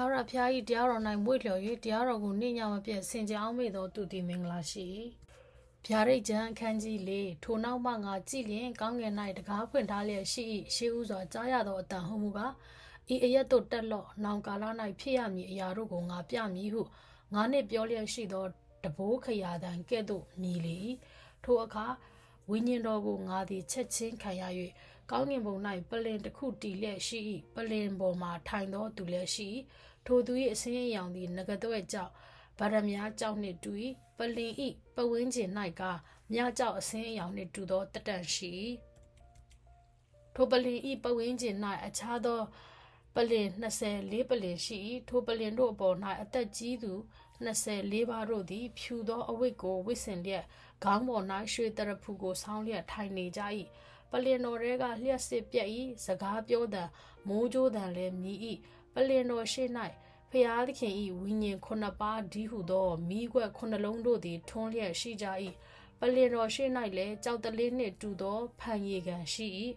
ထာဝရဘုရား၏တရားတော်၌မွေ့လျော်၍တရားတော်ကိုနှိမ့်ညမပြတ်ဆင်ကြအောင်မေ့သောသူသည်မင်္ဂလာရှိ၏ဗျာဒိတ်ကျမ်းအခန်းကြီး၄ထိုနောက်မှငါကြည်လျင်ကောင်းကင်၌တကားဖွင့်ထားလျက်ရှိ၏ရှေးဥစွာကြားရသောအတန်ဟုမူကားဤအရက်တို့တက်လော့နောင်ကာလ၌ဖြစ်ရမည်အရာတို့ကိုငါပြမည်ဟုငါနှင့်ပြောလျက်ရှိသောတဘိုးခရာတန်ကဲ့သို့မြည်လေ၏ထိုအခါ ဝိညာဉ်တော်ကိုငါသည်ချက်ချင်းခံရ၍ကောင်းကင်ဘုံ၌ပလင်တစ်ခုတည်လျက်ရှိ၏ပလင်ပေါ်မှထိုင်သောသူလည်းရှိ၏ထိုသူ၏အစင်းအရောင်သည်ငကတွဲ့ကြောင့်ဗရမ ्या ကြောင့်နှင့်တူ၏ပလင်၏ပဝင်းကျင်၌ကမြကြောင့်အစင်းအရောင်နှင့်တူသောတတန့်ရှိ၏ထိုပလင်၏ပဝင်းကျင်၌အခြားသောပလင်24ပလင်ရှိ၏ထိုပလင်တို့အပေါ်၌အသက်ကြီးသူ 24ပါးတို့သည် ဖြူသောအဝတ်ကိုဝတ်ဆင်လျက်ခေါင်းပေါ်၌ရွှေတရဖူကိုဆောင်းလျက်ထိုင်နေကြ၏ပလင်တော်တွေကလျှက်စစ်ပြက်၏စကားပြောသံမိုးကြိုးသံလည်းမြည်၏ပလင်တော်ရှိ၌ဖျားသခင်၏ဝိညာဉ်ခုနှစ်ပါးဒီဟုသောမိခွက်ခုနှစ်လုံးတို့သည်ထွန်းလျက်ရှိကြ၏ပလင်တော်ရှိ၌လည်းကြောက်တလေးနှင့်တူသောဖန်ရည်ကန်ရှိ၏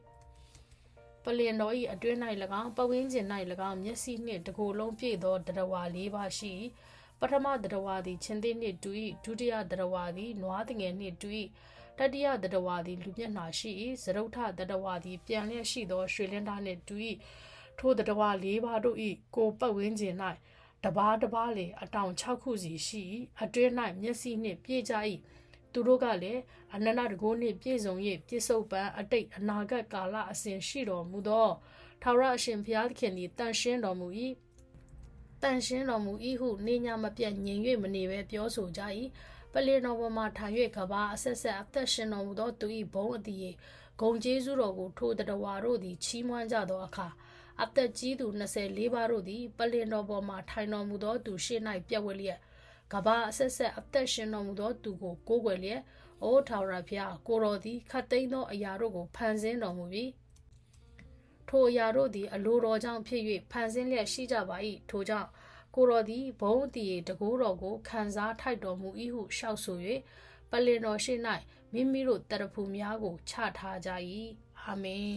ပလင်တော်၏အတွင်း၌၎င်းပဝင်းကျင်၌၎င်းမျက်စိနှင့်တကိုယ်လုံးပြည့်သောတရဝါလေးပါရှိ၏ ပထမတရဝါသည်ချင်းသေးနှင့်တူ၏ဒုတိယတရဝါသည်နွားတငယ်နှင့်တူ၏တတိယတရဝါသည်လူမျက်နှာရှိ၏သရုတ်ထတရဝါသည်ပြန်လျက်ရှိသောရွှေလင်းသားနှင့်တူ၏ထိုတရဝါလေးပါတို့၏ကိုယ်ပတ်ဝန်းကျင်၌တပားတပားလေအတောင်6ခုစီရှိ၏အတွင်း၌မျက်စိနှင့်ပြည့်ကြ၏သူတို့ကလည်းအနန္တတကိုးနှင့်ပြည့်စုံ၍ပြစ္ဆုတ်ပံအတိတ်အနာဂတ်ကာလအစဉ်ရှိတော်မူသောထာဝရအရှင်ဘုရားသခင်သည်တန်ရှင်းတော်မူ၏ တန်ရှင်းတော်မူ၏ဟုနေညာမပြတ်ငြိမ်၍မနေဘဲပြောဆိုကြ၏ပလင်တော်ပေါ်မှထိုင်၍ကဘာအဆက်ဆက်အသက်ရှင်တော်မူသောသူ၏ဘုံအတီးဂုံကျေးဇူးတော်ကိုထိုတတဝါတို့သည်ချီးမွမ်းကြသောအခါအသက်ကြီးသူ24ပါးတို့သည်ပလင်တော်ပေါ်မှထိုင်တော်မူသောသူရှေ့၌ပြက်ဝဲလျက်ကဘာအဆက်ဆက်အသက်ရှင်တော်မူသောသူကိုကိုးကွယ်လျက်အိုးထာဝရဘုရားကိုတော်သည်ခတ်သိမ်းသောအရာတို့ကိုဖန်ဆင်းတော်မူပြီးထိုအရာတို့သည်အလိုတော်ကြောင့်ဖြစ်၍ဖန်ဆင်းလျက်ရှိကြပါ၏ထိုကြောင့် ကိုတော်သည်ဘုံတည်တကိုးတော်ကိုခံစားထိုက်တော်မူ၏ဟုရှောက်ဆို၍ပလင်တော်ရှိ၌မိမိတို့တရဖူများကိုချထားကြ၏အာမင်